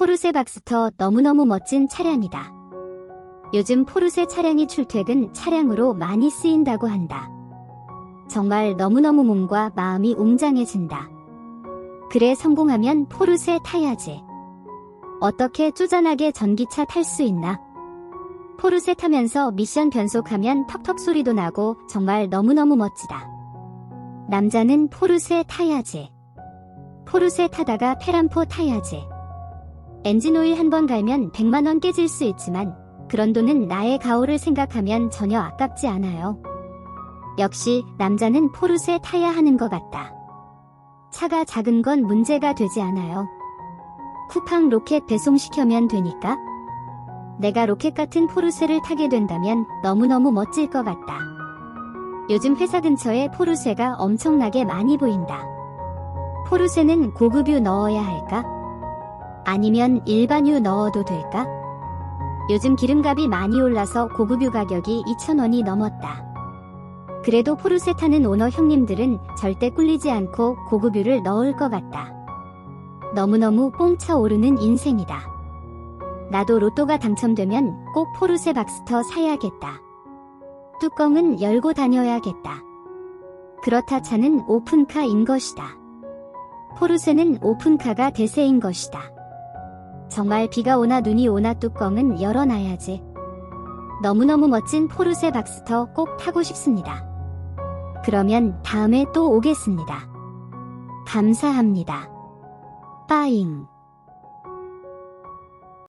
포르쉐 박스터 너무너무 멋진 차량이다. 요즘 포르쉐 차량이 출퇴근 차량으로 많이 쓰인다고 한다. 정말 너무너무 몸과 마음이 웅장해진다. 그래 성공하면 포르쉐 타야지. 어떻게 쪼잔하게 전기차 탈 수 있나? 포르쉐 타면서 미션 변속하면 턱턱 소리도 나고 정말 너무너무 멋지다. 남자는 포르쉐 타야지. 포르쉐 타다가 페람포 타야지. 엔진오일 한 번 갈면 100만원 깨질 수 있지만 그런 돈은 나의 가오를 생각하면 전혀 아깝지 않아요. 역시 남자는 포르쉐 타야 하는 것 같다. 차가 작은 건 문제가 되지 않아요. 쿠팡 로켓 배송시켜면 되니까. 내가 로켓 같은 포르쉐를 타게 된다면 너무너무 멋질 것 같다. 요즘 회사 근처에 포르쉐가 엄청나게 많이 보인다. 포르쉐는 고급유 넣어야 할까? 아니면 일반유 넣어도 될까? 요즘 기름값이 많이 올라서 고급유 가격이 2,000원이 넘었다. 그래도 포르쉐 타는 오너 형님들은 절대 꿀리지 않고 고급유를 넣을 것 같다. 너무너무 뽕차 오르는 인생이다. 나도 로또가 당첨되면 꼭 포르쉐 박스터 사야겠다. 뚜껑은 열고 다녀야겠다. 그렇다 차는 오픈카인 것이다. 포르쉐는 오픈카가 대세인 것이다. 정말 비가 오나 눈이 오나 뚜껑은 열어놔야지. 너무너무 멋진 포르쉐 박스터 꼭 타고 싶습니다. 그러면 다음에 또 오겠습니다. 감사합니다. 빠잉.